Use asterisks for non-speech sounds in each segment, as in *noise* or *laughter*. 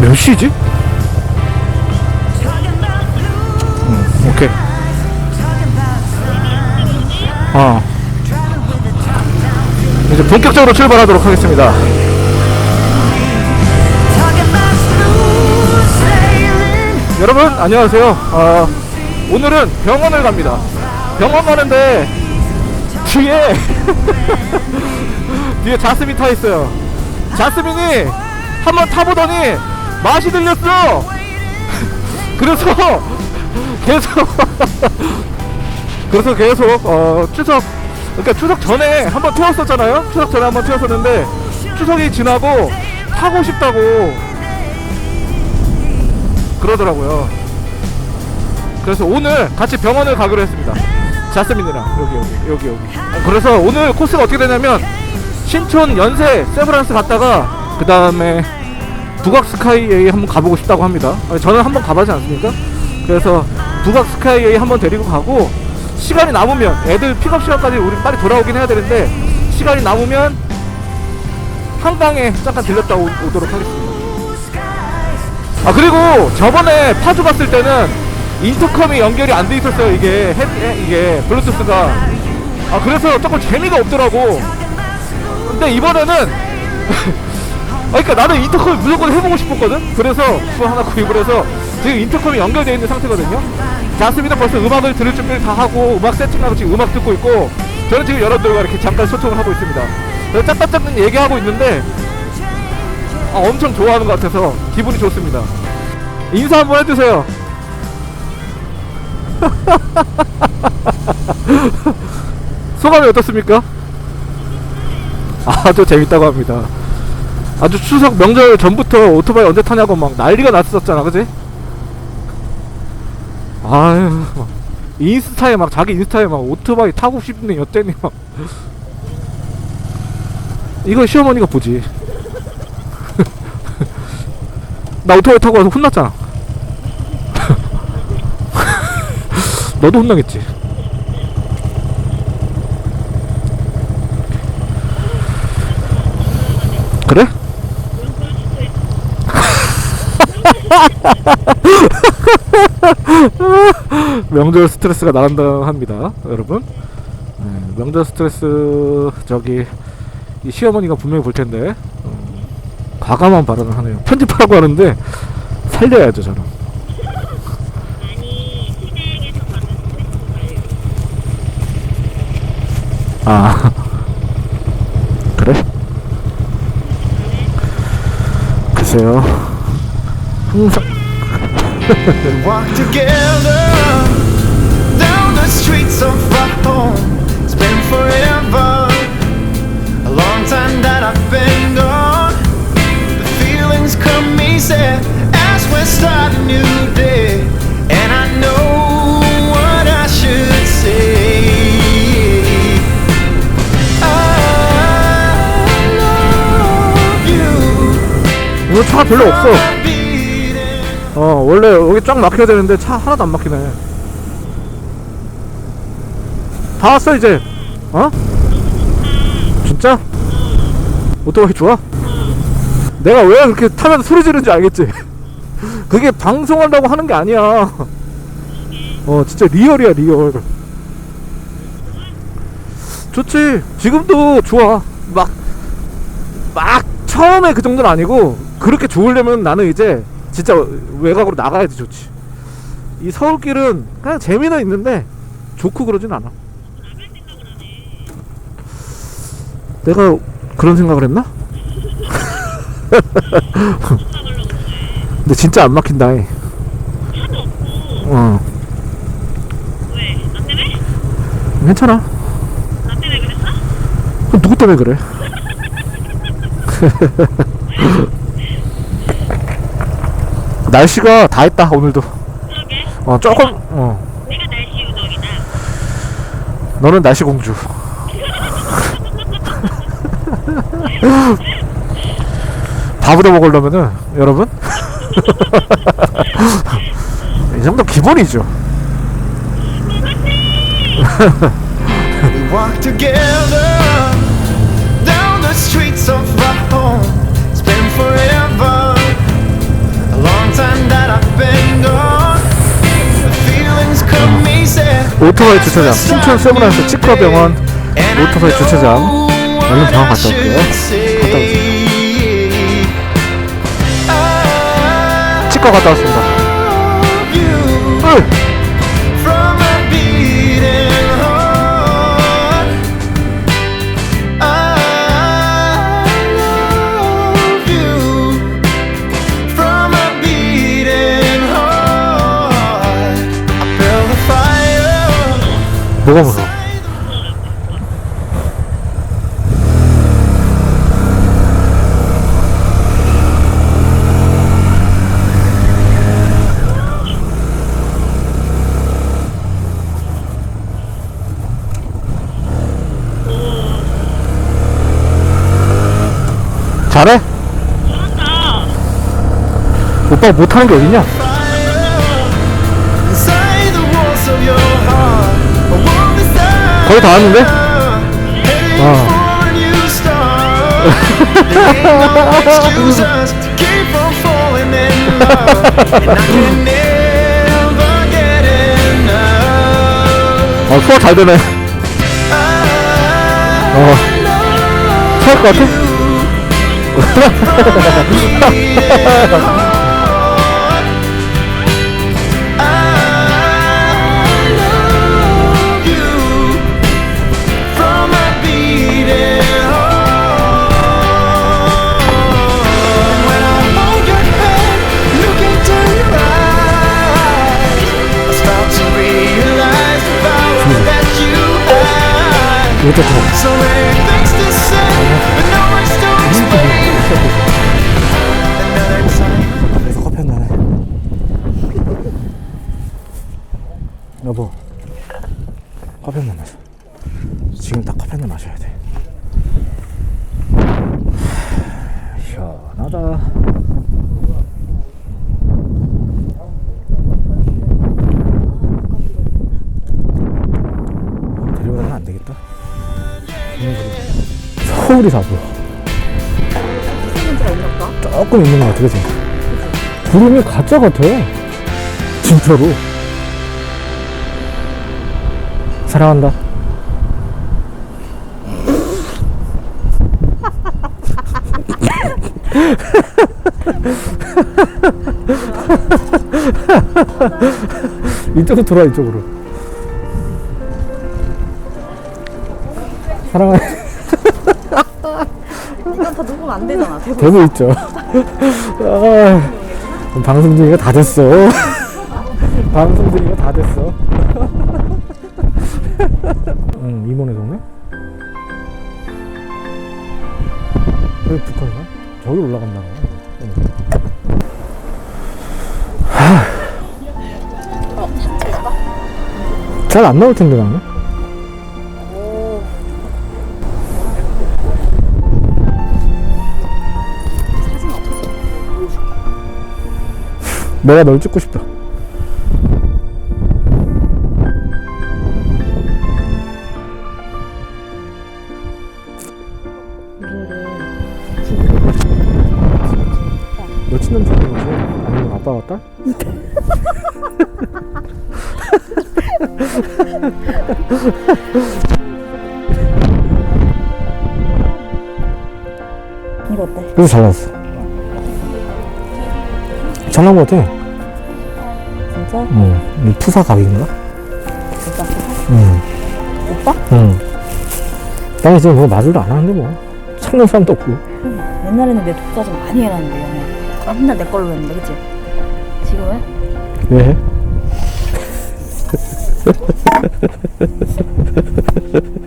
몇 시지? 응, 오케이. 어. 이제 본격적으로 출발하도록 하겠습니다. 여러분 안녕하세요. 어, 오늘은 병원을 갑니다. 병원 가는데 뒤에 *laughs* 뒤에 자스민 타 있어요. 자스민이 한번 타보더니 맛이 들렸어. *laughs* 그래서 계속 *laughs* 그래서 계속 어 추석 그러니까 추석 전에 한번 태웠었잖아요. 추석 전에 한번 태웠었는데 추석이 지나고 타고 싶다고 그러더라고요. 그래서 오늘 같이 병원을 가기로 했습니다. 자스민이랑 여기 여기 여기 여기. 어, 그래서 오늘 코스가 어떻게 되냐면 신촌 연세 세브란스 갔다가 그 다음에 북악 스카이에이 한번 가보고 싶다고 합니다. 아니, 저는 한번 가보지 않습니까? 그래서 북악 스카이에이 한번 데리고 가고 시간이 남으면 애들 픽업 시간까지 우리 빨리 돌아오긴 해야 되는데 시간이 남으면 한강에 잠깐 들렸다 오, 오도록 하겠습니다. 아 그리고 저번에 파주 갔을 때는 인터컴이 연결이 안 돼 있었어요. 이게 헤, 헤- 이게 블루투스가. 아 그래서 조금 재미가 없더라고. 근데 이번에는 *laughs* 아 그러니까 나는 인터컴 무조건 해보고 싶었거든? 그래서 그거 하나 구입을 해서 지금 인터컴이 연결되어 있는 상태거든요. 자스민은 벌써 음악을 들을 준비를 다 하고 음악 세팅하고 지금 음악 듣고 있고 저는 지금 여러분들과 이렇게 잠깐 소통을 하고 있습니다. 짝짝짝 얘기하고 있는데 아, 엄청 좋아하는 것 같아서 기분이 좋습니다. 인사 한번 해주세요. *laughs* 소감이 어떻습니까? 아주 재밌다고 합니다. 아주 추석 명절 전부터 오토바이 언제 타냐고 막 난리가 났었잖아, 그지? 아유, 막 인스타에 막 자기 인스타에 막 오토바이 타고 싶네 어쩌니 막. 이거 시어머니가 보지. 나 오토바이 타고 와서 혼났잖아. *laughs* 너도 혼나겠지. 그래? *laughs* 명절 스트레스가 나간다 합니다, 여러분. 네, 명절 스트레스 저기 이 시어머니가 분명히 볼 텐데 음, 과감한 발언을 하네요. 편집하라고 하는데 살려야죠 저는. 아 *laughs* 그래? 글쎄요. 항상 오늘 차가 별로 없어. 어 원래 여기 쫙 막혀야 되는데 차 하나도 안 막히네. 다 왔어 이제. 어? 진짜? 오토바이 좋아? 내가 왜 그렇게 타면서 소리 지르는지 알겠지? *laughs* 그게 방송하려고 하는 게 아니야. 어 진짜 리얼이야 리얼. 좋지. 지금도 좋아. 막 막 처음에 그 정도는 아니고 그렇게 좋으려면 나는 이제 진짜 외곽으로 나가야지 좋지. 이 서울길은 그냥 재미는 있는데 좋고 그러진 않아. 내가 그런 생각을 했나? *laughs* 근데 진짜 안 막힌다. 이. 차도 없고, 어, 왜? 나 때문에? 괜찮아. 나 때문에 그랬어? 그럼 누구 때문에 그래? *laughs* 날씨가 다 했다 오늘도. 그러게. 어 조금 어 내가 날씨 우덕이다. 너는 날씨 공주. 다 부려 먹으려면은 여러분 *laughs* 이 정도 기본이죠. We walk together 오토바이 주차장 신촌 세브란스 치과병원 오토바이 주차장 얼른 병원 갔다 올게요. 갔다 오세요. 치과 갔다 왔습니다. 뭐가 무서워? 잘해? 오빠가 못하는 게 어딨냐? 거의 다 왔는데? 어. enough. 어, 소화 잘 되네. 어, 토할 것 같아? Another time. 그래서 커피 한 잔 해. 여보, 커피 한 잔 마셔. 지금 딱 커피 한 잔 마셔야 돼. 시원하다. 4불이 4불. 조금 있는 것 같아, 그치? 그치? 구름이 가짜 같아. 진짜로. 사랑한다. *laughs* 이쪽으로 돌아 이쪽으로 사랑하는 이건 다 녹음 안 되잖아. 대본. 되고 있죠. 아, 방송 중이가 다 됐어. *laughs* 방송 중이가 다 됐어. *laughs* 응, 이모네 동네? 여기 북한인가? 저기 올라갔나 봐. 잘안 나올 텐데 나는. 내가 널 찍고 싶다. 너 친남 사는 거지? 아니면 아빠 같다? *laughs* 이거 어때? 그래서 잘 나왔어. 잘 나온 거 같아. 진짜? 응. 이 푸사 각인가? 진짜? 응. 오빠? 응. 나 이제 뭐 마술도 안 하는데 뭐. 찾는 사람도 없고. 옛날에는 내 독자 좀 많이 해놨는데 연애. 아, 맨날 내 걸로 했는데 그치? 지금은? 왜 해? *laughs*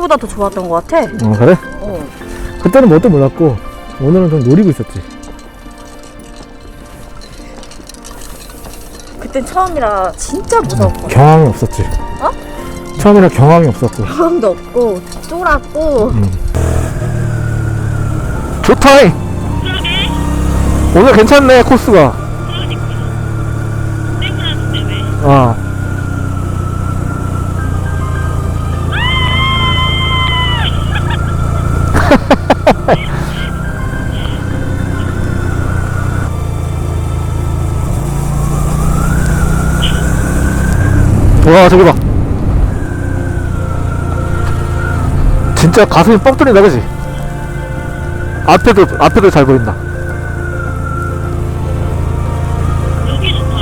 그때보다 더 좋았던 것 같아. 어 그래? 어. 그때는 뭣도 몰랐고 오늘은 좀 노리고 있었지 그땐 처음이라 진짜 무서웠거든. 경황이 없었지 어? 처음이라 경황이 없었고 경험도 없고 쫄았고 좋다잉 그러게. 오늘 괜찮네 코스가 그러니까. 아 와 저기 봐 진짜 가슴이 뻥 뚫린다 그지 앞에도 앞에도 잘 보인다 여기 좋다.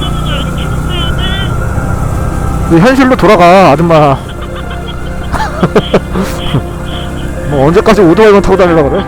엄마보다 이렇게 높아야 돼. 이제 현실로 돌아가 아줌마 *laughs* *laughs* 뭐 언제까지 오토바이만 타고 다니려고 그래